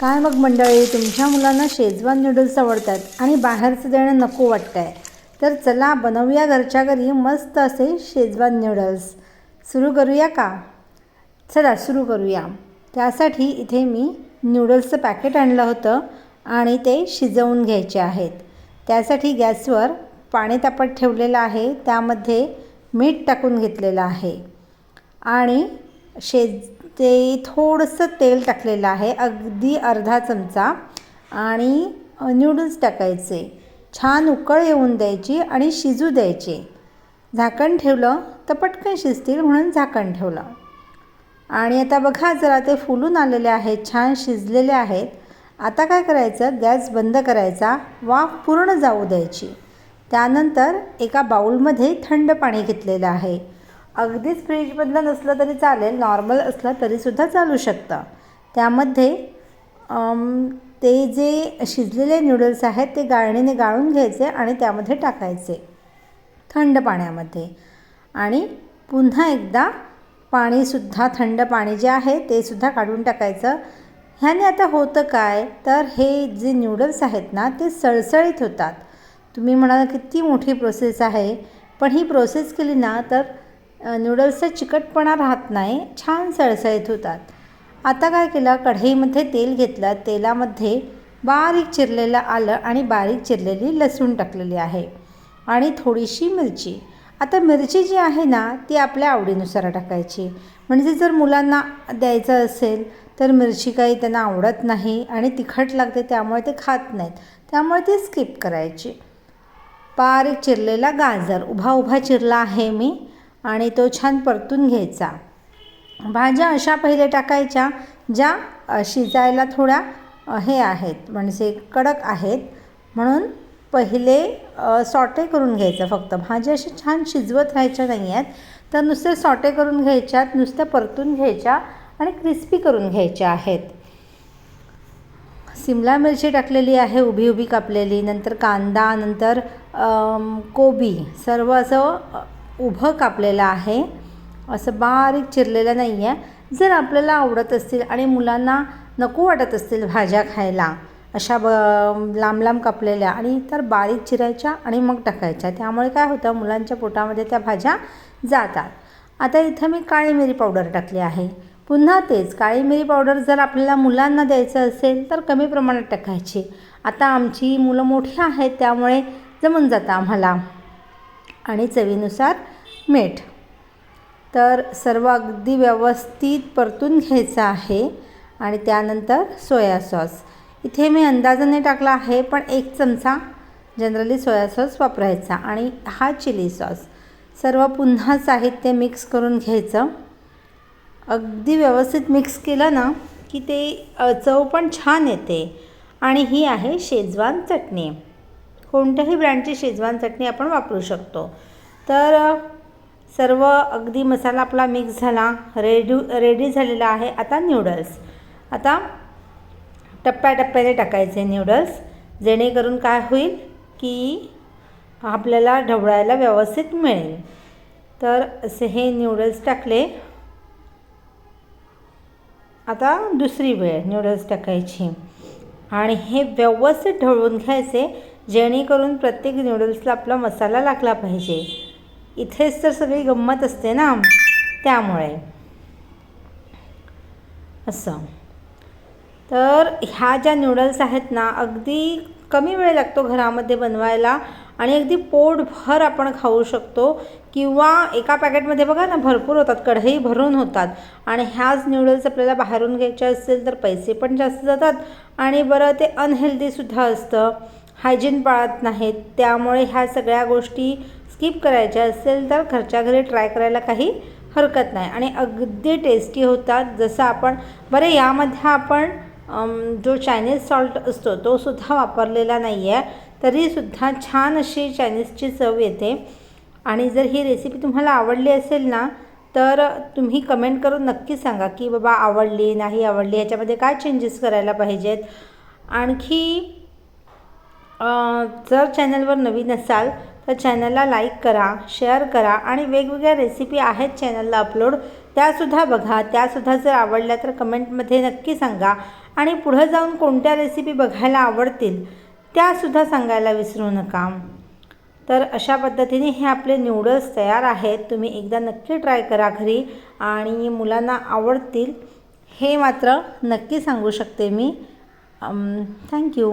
काय मग मंडळी तुमच्या मुलांना शेजवान नूडल्स आवडतात आणि बाहेरचं देणं नको वाटतं आहे तर चला बनवूया घरच्या घरी मस्त असे शेजवान नूडल्स सुरू करूया का? चला सुरू करूया. त्यासाठी इथे मी नूडल्सचं पॅकेट आणलं होतं आणि ते शिजवून घ्यायचे आहेत. त्यासाठी गॅसवर पाणी तापत ठेवलेलं आहे. त्यामध्ये मीठ टाकून घेतलेलं आहे. आणि शेज ते थोडंसं तेल टाकलेलं आहे अगदी अर्धा चमचा. आणि न्यूडल्स टाकायचे. छान उकळ येऊन द्यायची आणि शिजू द्यायचे. झाकण ठेवलं तर पटकन शिजतील म्हणून झाकण ठेवलं. आणि आता बघा जरा ते फुलून आलेले आहेत छान शिजलेले आहेत. आता काय करायचं? गॅस बंद करायचा. वाफ पूर्ण जाऊ द्यायची. त्यानंतर एका बाऊलमध्ये थंड पाणी घेतलेलं आहे. अगदीच फ्रीजमधलं नसलं तरी चालेल नॉर्मल असलं तरीसुद्धा चालू शकतं. त्यामध्ये ते जे शिजलेले नूडल्स आहेत ते गाळणीने गाळून घ्यायचे आणि त्यामध्ये टाकायचे थंड पाण्यामध्ये. आणि पुन्हा एकदा पाणीसुद्धा थंड पाणी जे आहे ते सुद्धा काढून टाकायचं. ह्याने आता होतं काय? तर हे जे नूडल्स आहेत ना ते सळसळीत होतात. तुम्ही म्हणाल किती मोठी प्रोसेस आहे. पण ही प्रोसेस केली ना तर नूडल्सचा चिकटपणा राहत नाही छान सळसळीत होतात. आता काय केलं कढईमध्ये तेल घेतलं तेलामध्ये बारीक चिरलेलं आलं आणि बारीक चिरलेली लसूण टाकलेली आहे आणि थोडीशी मिरची. आता मिरची जी आहे ना ती आपल्या आवडीनुसार टाकायची. म्हणजे जर मुलांना द्यायचं असेल तर मिरची काही त्यांना आवडत नाही आणि तिखट लागते त्यामुळे ते खात नाहीत. त्यामुळे ती स्किप करायची. बारीक चिरलेला गाजर उभा उभा चिरला आहे मी. आणि तो छान परतून घ्यायचा. भाज्या अशा पहिले टाकायच्या ज्या शिजायला थोड्या हे आहेत म्हणजे कडक आहेत. म्हणून पहिले सॉटे करून घ्यायचं फक्त. भाज्या अशा छान शिजवत राहायच्या नाही आहेत. तर नुसते सॉटे करून घ्यायच्यात नुसत्या परतून घ्यायच्या आणि क्रिस्पी करून घ्यायच्या आहेत. सिमला मिरची टाकलेली आहे उभी उभी कापलेली नंतर कांदा नंतर कोबी सर्व असं उभं कापलेलं आहे. असं बारीक चिरलेलं नाही आहे जर आपल्याला आवडत असतील आणि मुलांना नको वाटत असतील भाज्या खायला अशा ब लांब लांब कापलेल्या आणि तर बारीक चिरायच्या आणि मग टाकायच्या. त्यामुळे काय होतं मुलांच्या पोटामध्ये त्या भाज्या जातात. आता इथं मी काळी मिरी पावडर टाकली आहे. पुन्हा तेच काळी मिरी पावडर जर आपल्याला मुलांना द्यायचं असेल तर कमी प्रमाणात टाकायची. आता आमची मुलं मोठी आहेत त्यामुळे जमून जातं आम्हाला. आणि चवीनुसार मीठ. तर सर्व अगदी व्यवस्थित परतून घ्यायचं आहे आणि त्यानंतर सोया सॉस. इथे मी अंदाजाने टाकला आहे पण एक चमचा जनरली सोया सॉस वापरायचा आणि हा चिली सॉस. सर्व पुन्हा साहित्य मिक्स करून घ्यायचं. अगदी व्यवस्थित मिक्स केलं ना की ते चव पण छान येते. आणि ही आहे शेजवान चटणी. कोणत्याही ब्रँडची शेजवान चटणी आपण वापरू शकतो. तर सर्व अगदी मसाला आपला मिक्स झाला. रेडी रेडी झालेला आहे आता न्यूडल्स आता टप्प्याटप्प्याने टाकायचे न्यूडल्स जेणेकरून काय होईल की आपल्याला ढवळायला व्यवस्थित मिळेल. तर असे हे न्यूडल्स टाकले. आता दुसरी वेळ नूडल्स टाकायची. आणि हे व्यवस्थित ढवळून घ्यायचे जेणेकरून प्रत्येक न्यूडल्सला आपला मसाला लागला पाहिजे. इथेच तर सगळी गंमत असते ना. त्यामुळे. असं. तर ह्या ज्या नूडल्स आहेत ना अगदी कमी वेळ लागतो घरामध्ये बनवायला आणि अगदी पोटभर आपण खाऊ शकतो किंवा एका पॅकेटमध्ये बघा ना भरपूर होतात कढई भरून होतात. आणि ह्याच नूडल्स आपल्याला बाहेरून घ्यायचे असतील तर पैसे पण जास्त जातात आणि बरं ते अनहेल्दीसुद्धा असतं. हायजीन पाळत नाहीत. त्यामुळे ह्या सगळ्या गोष्टी स्किप करायच्या असेल तर घरच्या घरी ट्राय करायला काही हरकत नाही. आणि अगदी टेस्टी होतात. जसं आपण बरं यामध्ये आपण जो चायनीज सॉल्ट असतो तो सुद्धा वापरलेला नाही आहे तरीसुद्धा छान अशी चायनीजची चव येते. आणि जर ही रेसिपी तुम्हाला आवडली असेल ना तर तुम्ही कमेंट करून नक्की सांगा की बाबा आवडली नाही आवडली ह्याच्यामध्ये काय चेंजेस करायला पाहिजेत? आणखी जर चॅनलवर नवीन असाल तर चॅनलला लाईक करा शेअर करा आणि वेगवेगळ्या रेसिपी आहेत चॅनलला अपलोड त्यासुद्धा बघा. त्यासुद्धा जर आवडल्या तर कमेंटमध्ये नक्की सांगा. आणि पुढं जाऊन कोणत्या रेसिपी बघायला आवडतील त्यासुद्धा सांगायला विसरू नका. तर अशा पद्धतीने हे आपले न्यूडल्स तयार आहेत. तुम्ही एकदा नक्की ट्राय करा घरी. आणि मुलांना आवडतील हे मात्र नक्की सांगू शकते मी. थँक्यू